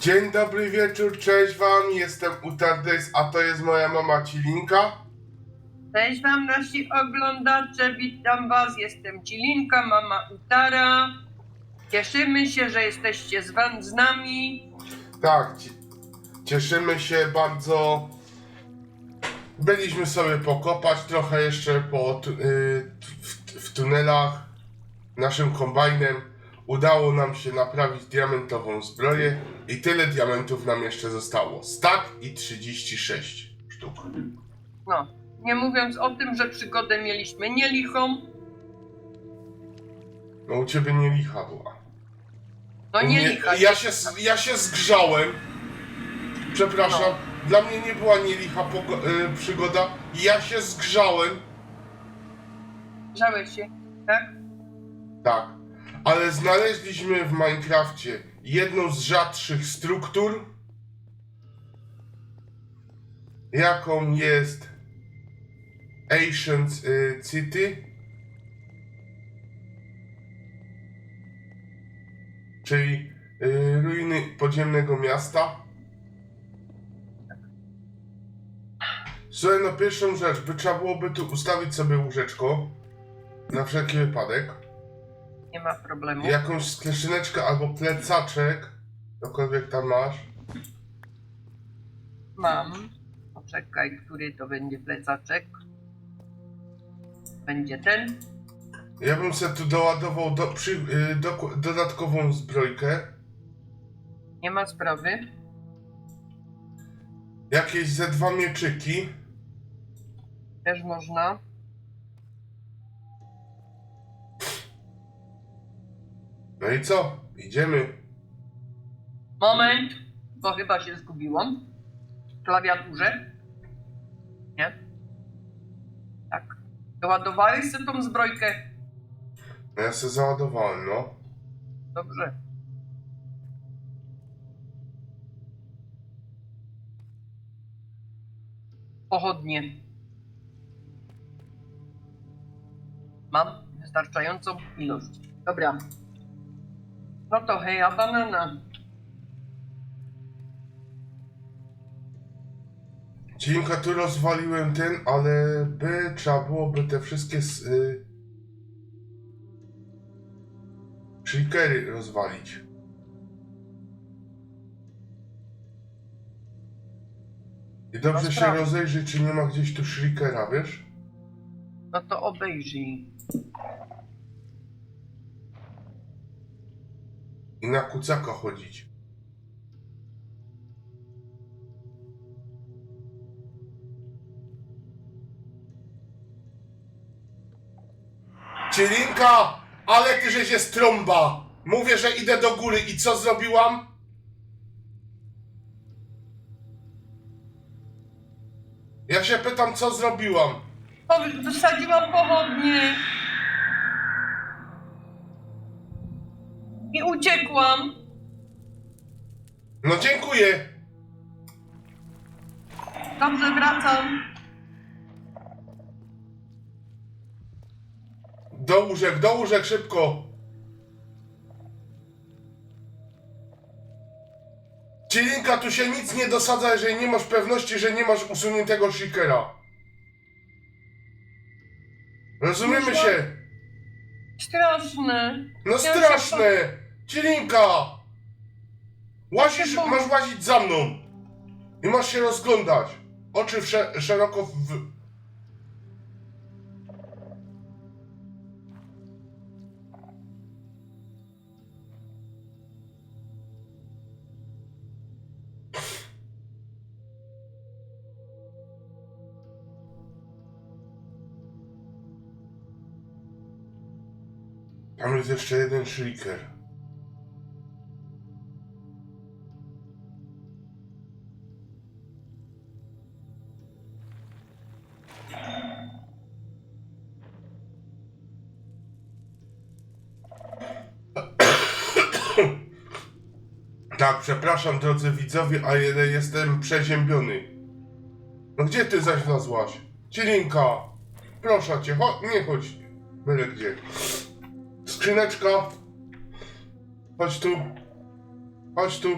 Dzień dobry wieczór, cześć wam, jestem Utardes, a to jest moja mama Cilinka. Cześć wam nasi oglądacze, witam was, jestem Cilinka, mama Utara. Cieszymy się, że jesteście z, wam, z nami. Tak, ci- cieszymy się bardzo. Byliśmy sobie pokopać trochę jeszcze po, tu- y, w, w tunelach naszym kombajnem. Udało nam się naprawić diamentową zbroję i tyle diamentów nam jeszcze zostało. Stak i 36 sztuk. No, nie mówiąc o tym, że przygodę mieliśmy nielichą. No u ciebie nie licha była. No nie licha. Ja się, ja się zgrzałem. Przepraszam. No. Dla mnie nie była nie licha pogo- y, przygoda. Ja się zgrzałem. Grzałeś się, tak? Tak. Ale znaleźliśmy w Minecrafcie jedną z rzadszych struktur, jaką jest Ancient y, City, czyli y, ruiny podziemnego miasta. Słuchaj, no pierwszą rzecz, by trzeba byłoby tu ustawić sobie łóżeczko, na wszelki wypadek. Nie ma problemu. Jakąś skrzyneczkę albo plecaczek, cokolwiek tam masz. Mam. Poczekaj, który to będzie plecaczek. Będzie ten. Ja bym sobie tu doładował do, przy, y, do, dodatkową zbrojkę. Nie ma sprawy. Jakieś ze dwa mieczyki. Też można. No i co? Idziemy. Moment, bo chyba się zgubiłam. W klawiaturze. Nie? Tak. Doładowałeś sobie tą zbrojkę? No ja sobie załadowałem, no. Dobrze. Pochodnie. Mam wystarczającą ilość. Dobra. No to heja banana. Cinka tu rozwaliłem ten, ale by trzeba byłoby te wszystkie s- y, rozwalić. I dobrze się sprawy. rozejrzeć, czy nie ma gdzieś tu shriekera, wiesz? No to obejrzyj. Na kucaka chodzić. Cielinka, ale ty żeś jest trąba. Mówię, że idę do góry i co zrobiłam? Ja się pytam, co zrobiłam. Wysadziłam pochodnie. I uciekłam. No dziękuję. Dobrze, wracam. Do łóżek, do łóżek, szybko! Cielinka, tu się nic nie dosadza, jeżeli nie masz pewności, że nie masz usuniętego shikera. Rozumiemy Myślę- się? Straszne. No Ja się straszne! Cielinka! Łazisz, masz łazić za mną. I masz się rozglądać. Oczy wsze- szeroko w... Tam jest jeszcze jeden shriker. Tak, przepraszam drodzy widzowie, ale jestem przeziębiony. No gdzie ty zaś wlazłaś? Cielinka! Proszę cię, chodź, nie chodź. Byle gdzie. Skrzyneczka. Chodź tu. Chodź tu.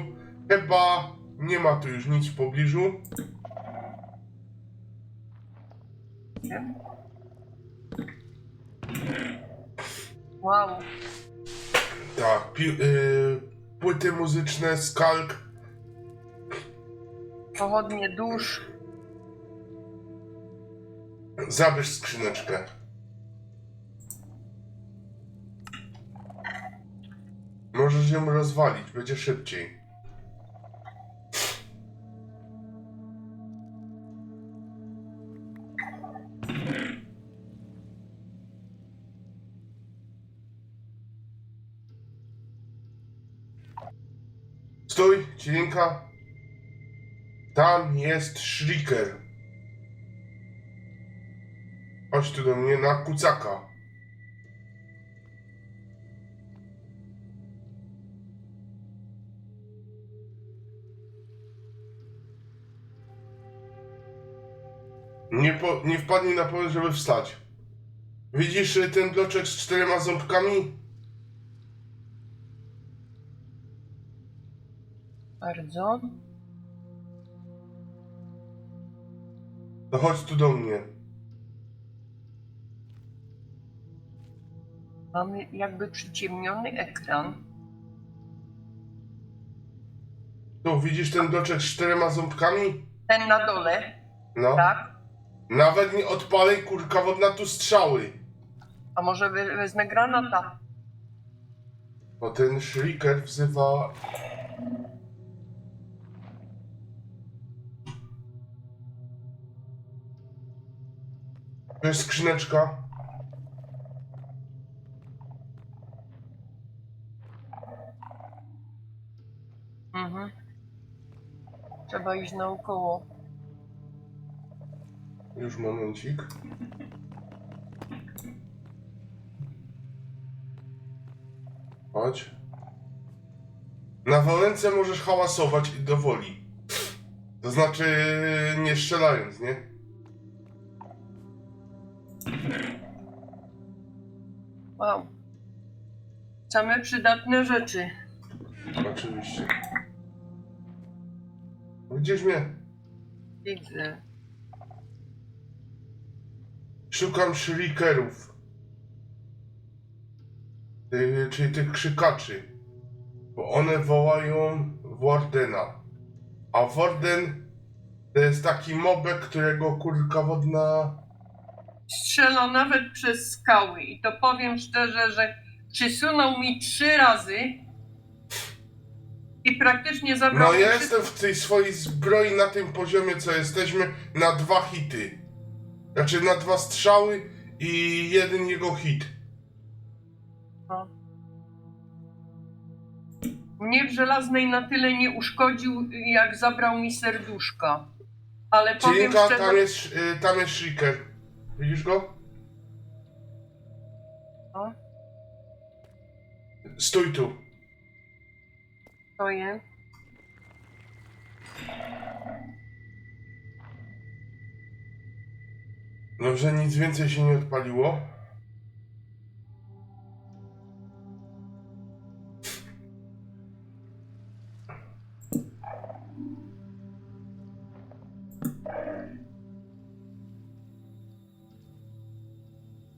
Chyba nie ma tu już nic w pobliżu. Wow. Tak, pi- y, płyty muzyczne, skalk. Pochodnie dusz. Zabierz skrzyneczkę. Możesz ją rozwalić, będzie szybciej. Stój. Tam jest Shriker. Chodź tu do mnie na kucaka. Nie, po, nie wpadnij na pomysł, żeby wstać. Widzisz ten bloczek z czterema ząbkami? Bardzo. To chodź tu do mnie. Mamy jakby przyciemniony ekran. Tu, widzisz ten bloczek z czterema ząbkami? Ten na dole, No. tak? Nawet nie odpalej kurka wodna tu strzały. A może we- wezmę granata? Bo ten Shriker wzywa... To jest skrzyneczka. Mhm. Trzeba iść naokoło. Już momencik. Chodź. Na Wałęce możesz hałasować i do woli. To znaczy nie strzelając, nie? Wow. Same przydatne rzeczy. Oczywiście. Widzisz mnie? Widzę. Szukam shrikerów. Ty, czyli tych krzykaczy. Bo one wołają Wardena. A Warden to jest taki mobek, którego kurka wodna... Strzelał nawet przez skały i to powiem szczerze, że przysunął mi trzy razy i praktycznie zabrał No mi ja wszystko. jestem w tej swojej zbroi na tym poziomie, co jesteśmy, na dwa hity. Znaczy na dwa strzały i jeden jego hit. No. Mnie w żelaznej na tyle nie uszkodził, jak zabrał mi serduszka. Ale powiem szczerze, tam jest, y, tam jest Shrieker. Widzisz go? No. Stój tu. to jest. Dobrze, nic więcej się nie odpaliło.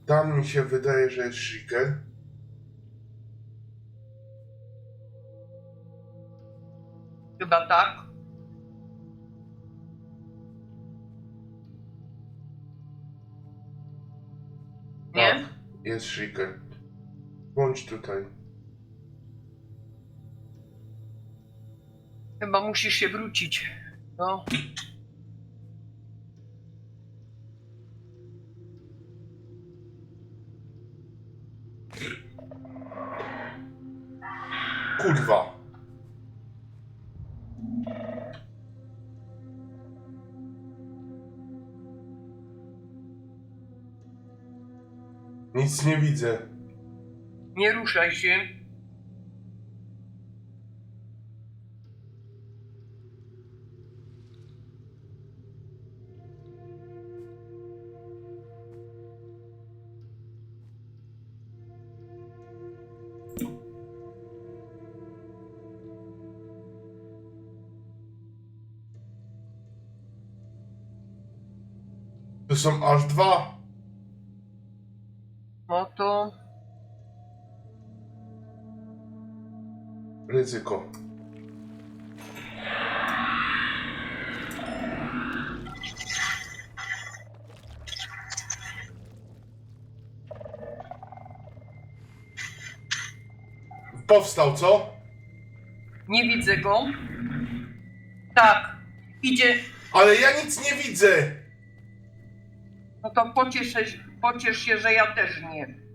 Tam mi się wydaje, że jest Shrieker. Chyba tak. Nie? Tak, jest Shrieker. Bądź tutaj. Chyba musisz się wrócić. No. Kurwa. Nic nie widzę. Nie ruszaj się. Tu są aż dwa. No to Ryzyko. Powstał, co? nie widzę go. Tak, idzie. Ale ja nic nie widzę. To pocieszę, pociesz się, że ja też nie.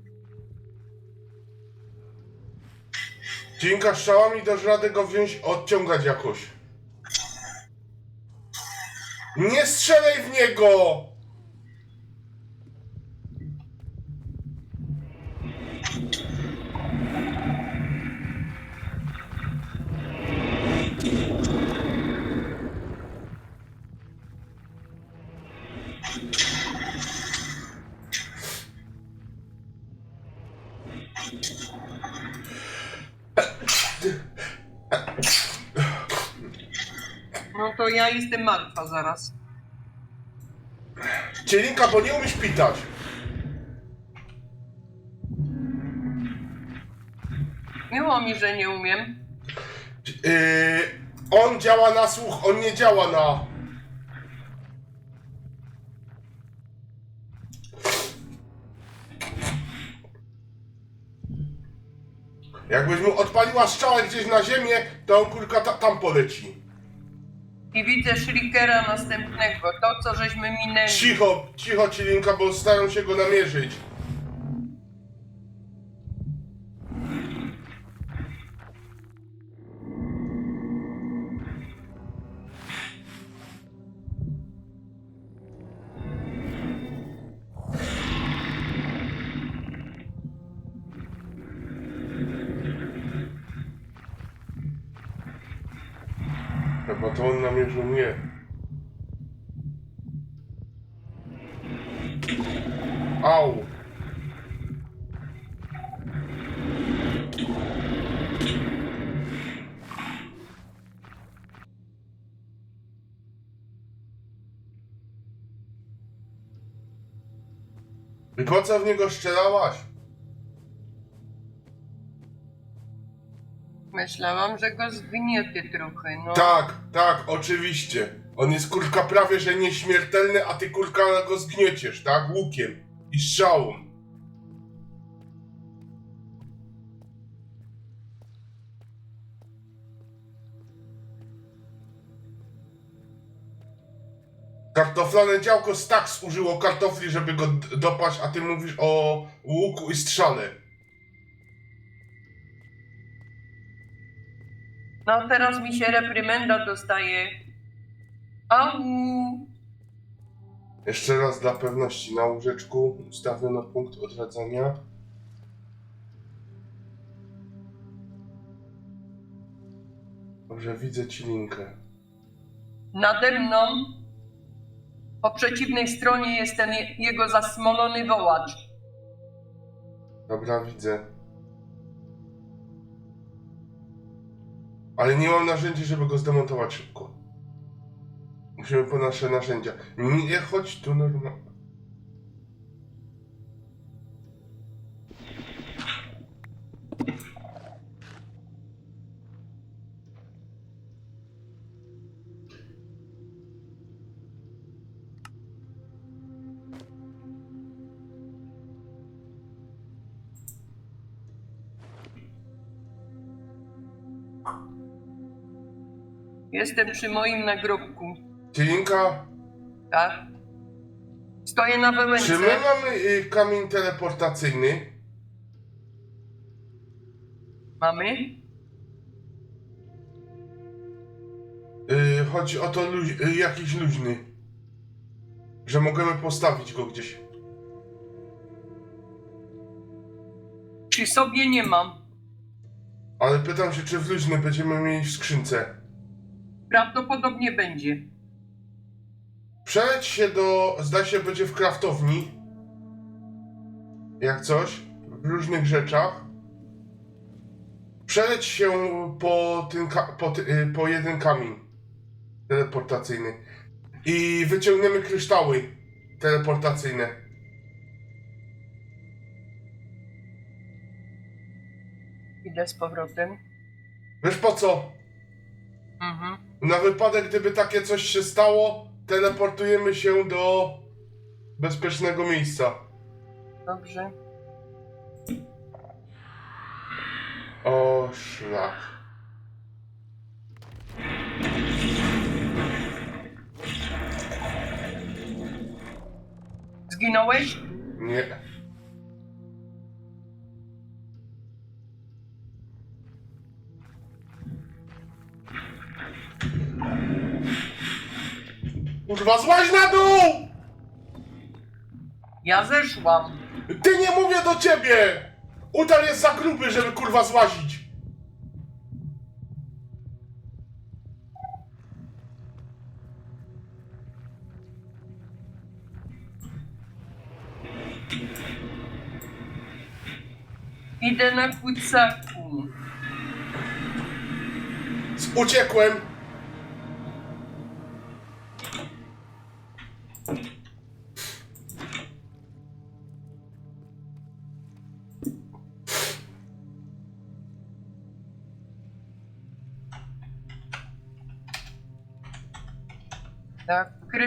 Dzięka strzałami dasz radę go wziąć, odciągać jakoś. Nie strzelaj w niego! Ja jestem martwa zaraz. Cielinka, bo nie umiesz pitać. Miło mi, że nie umiem. Yy, on działa na słuch, on nie działa na. Jakbyś mu odpaliła strzałę gdzieś na ziemię, to on kurka ta, tam poleci. I widzę Shriekera następnego, to co żeśmy minęli. Cicho, cicho Cilinka, bo starają się go namierzyć. Po co w niego strzelałaś? Myślałam, że go zgniecie trochę, no. Tak, tak, oczywiście. On jest kurka prawie że nieśmiertelny, a ty kurka go zgnieciesz, tak? Łukiem i strzałą. Kartoflane działko Stax użyło kartofli, żeby go dopaść, a ty mówisz o łuku i strzale. No teraz mi się reprymenda dostaje. Au! Jeszcze raz dla pewności na łóżeczku ustawiono punkt odradzania. Dobrze, widzę ci linkę. Nade mną po przeciwnej stronie jest ten je- jego zasmolony wołacz. Dobra, widzę. Ale nie mam narzędzi, żeby go zdemontować szybko. Musimy po nasze narzędzia. Nie chodź tu normalnie. Jestem przy moim nagrobku, Cielinka, tak? Stoję na czy my mamy y, kamień teleportacyjny? Mamy? Y, chodzi o to luź, y, jakiś luźny. Że możemy postawić go gdzieś. Przy sobie nie mam. Ale pytam się, czy w luźny będziemy mieli w skrzynce. Prawdopodobnie będzie. Przeleć się do. Zdaje się, będzie w kraftowni. Jak coś. W różnych rzeczach. Przeleć się po, ten, ka- po, ty, y, po jeden kamień teleportacyjny. I wyciągniemy kryształy. teleportacyjne. Idę z powrotem. Wiesz po co? Mhm. Na wypadek, gdyby takie coś się stało, teleportujemy się do bezpiecznego miejsca. Dobrze. O szlak. Zginąłeś? Nie. Kurwa, złaź na dół! Ja zeszłam. Ty nie mówię do ciebie! Utar jest za gruby, żeby kurwa złazić. Idę na kucaku. Uciekłem.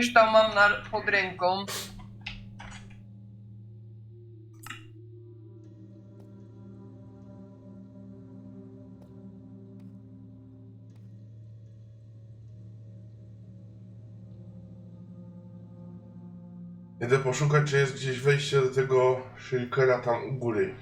Kryształ mam na, pod ręką. Idę poszukać, czy jest gdzieś wejście do tego shulkera tam u góry.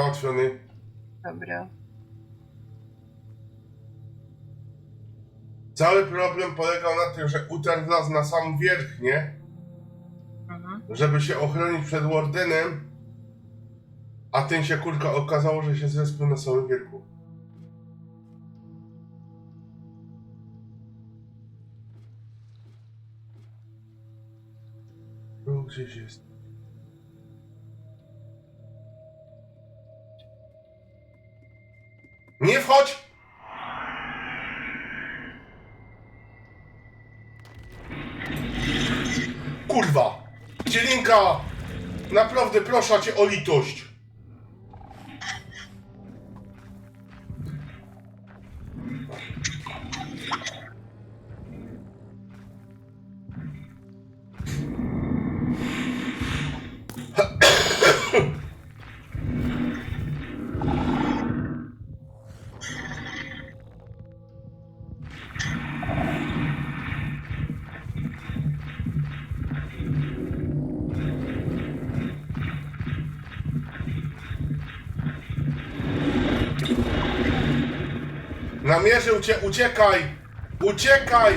Załatwiony. Dobra. Cały problem polegał na tym, że utarł nas na sam wierch, nie? Mhm. Żeby się ochronić przed Wardenem, a ten się kurka okazało, że się zespił na samym wierchu. Tu gdzieś jest. Kurwa! Dzielinka! Naprawdę proszę cię o litość! Namierzył cię, uciekaj! Uciekaj!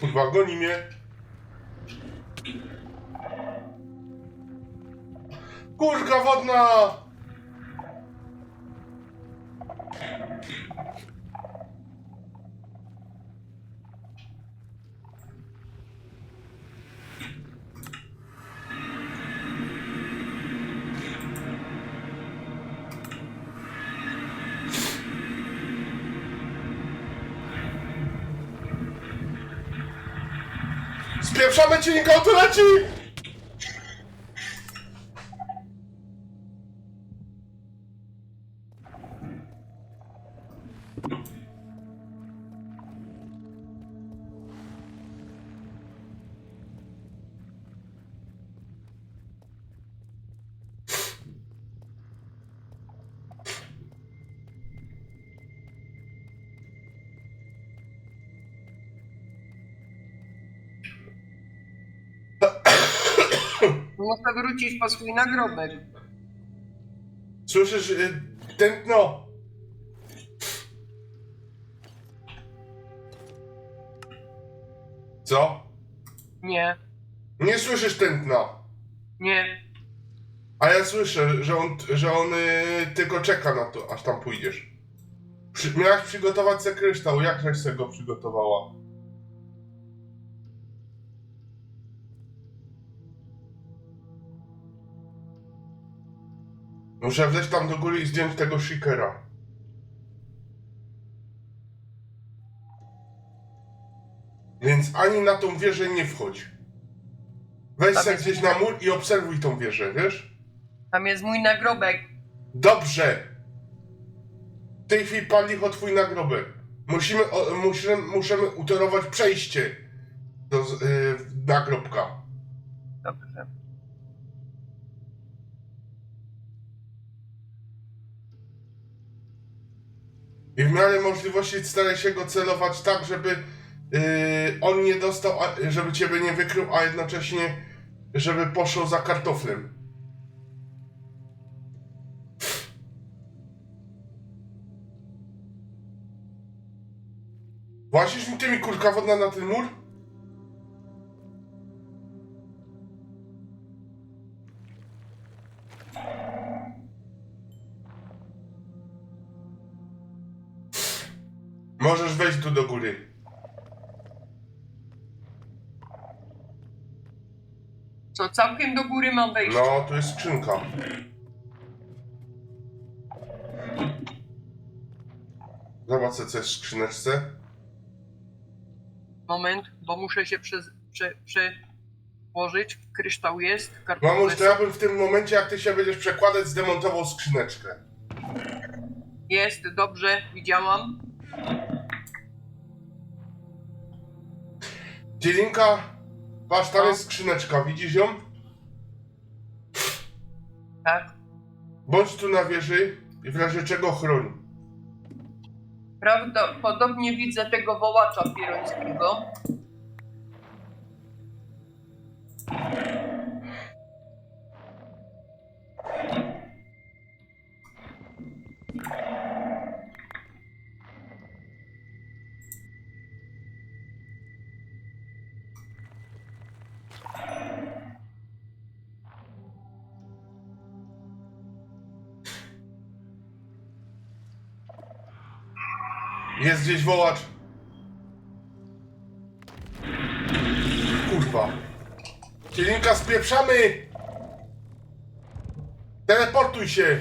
Kurwa, goni mnie. Kurka wodna! Spieprzamy ci, Niko, Muszę wrócić po swój nagrobek. Słyszysz y, tętno? Co? Nie, Nie słyszysz tętna. nie. A ja słyszę, że on, że on y, tylko czeka na to, aż tam pójdziesz. Przy, miałaś przygotować se kryształ, jak żeś se go przygotowała? Muszę wejść tam do góry i zdjąć tego shikera. Więc ani na tą wieżę nie wchodź. Weź Tam se jest- gdzieś na mur i obserwuj tą wieżę, wiesz? Tam jest mój nagrobek. Dobrze! W tej chwili pan licho twój nagrobek. Musimy, o, musimy, musimy utorować przejście do z- y, nagrobka. Dobrze. I w miarę możliwości staraj się go celować tak, żeby y, on nie dostał, a, żeby ciebie nie wykrył, a jednocześnie żeby poszło za kartoflem. Włazisz mi tymi kurka wodna na ten mur? Możesz wejść tu do góry. Co, całkiem do góry mam wejść? No, tu jest skrzynka. Zobacz, co jest w skrzyneczce. Moment, bo muszę się przez, prze, przełożyć. Kryształ jest. kartofle Mamuś, to ja bym w tym momencie, jak ty się będziesz przekładać, zdemontował skrzyneczkę. Jest, dobrze, widziałam. Dzielinka, patrz, tam No. jest skrzyneczka, widzisz ją? Tak. Bądź tu na wieży i w razie czego chroń. Prawdopodobnie widzę tego wołacza pierońskiego. Jest gdzieś wołacz. Kurwa. Dzielinka, spieprzamy! Teleportuj się!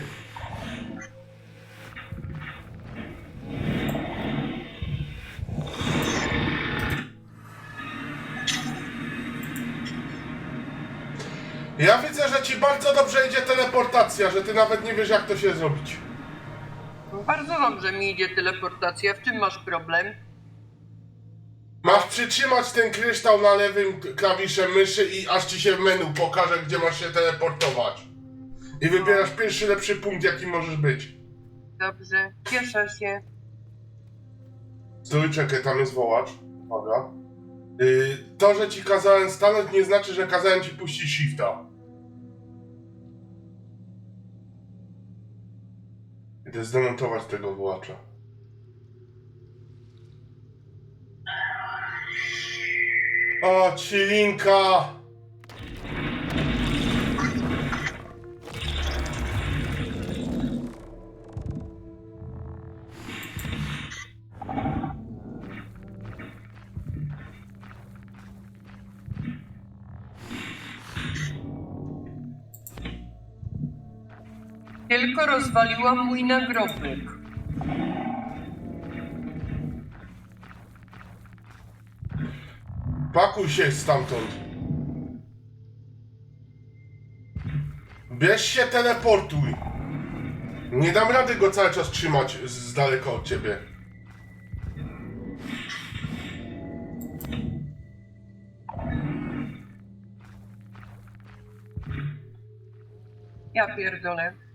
Ja widzę, że ci bardzo dobrze idzie teleportacja, że ty nawet nie wiesz jak to się zrobić. Bardzo dobrze mi idzie teleportacja. W czym masz problem? Masz przytrzymać ten kryształ na lewym klawiszem myszy i aż ci się w menu pokaże, gdzie masz się teleportować. I wybierasz pierwszy lepszy punkt, jaki możesz być. Dobrze, cieszę się. Stój, czekaj, tam jest wołacz. Uwaga. Yy, to, że ci kazałem stanąć, nie znaczy, że kazałem ci puścić shifta. Idę zdemontować tego wołacza. O, cilinka! Tylko rozwaliłam mój nagrobek. Pakuj się stamtąd. Bierz się, teleportuj. Nie dam rady go cały czas trzymać z, z daleka od ciebie. Ja pierdolę.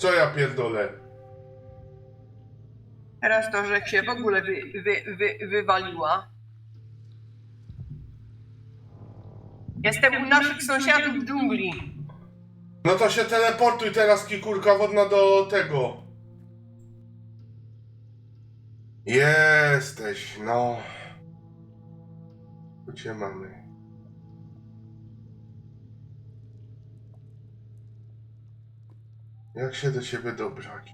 Co ja pierdolę? Teraz to, że się w ogóle wy, wy, wy, wywaliła. Jestem u naszych sąsiadów w dżungli. No to się teleportuj teraz, kikurka wodna, do tego. Jesteś, no. Tu cię mamy. Jak się do ciebie dobrać?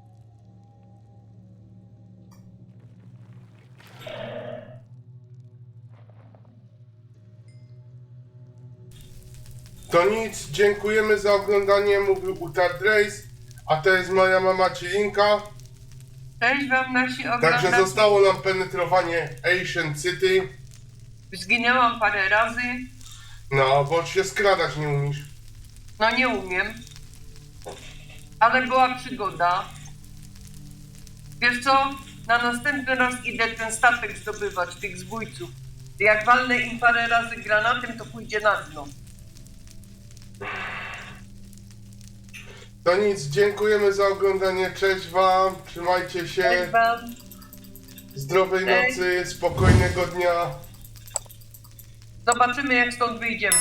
To nic, dziękujemy za oglądanie, mówił Utard Race, a to jest moja mama Cilinka. Cześć wam nasi Także oglądacze. zostało nam penetrowanie Ancient City. Zginęłam parę razy. No, bo się skradać nie umiesz. No nie umiem. Ale była przygoda. Wiesz co? Na następny raz idę ten statek zdobywać, tych zbójców. Jak walnę im parę razy granatem, to pójdzie na dno. To nic, dziękujemy za oglądanie, cześć wam, trzymajcie się, Cześć wam. zdrowej Cześć. nocy, spokojnego dnia. Zobaczymy jak stąd wyjdziemy.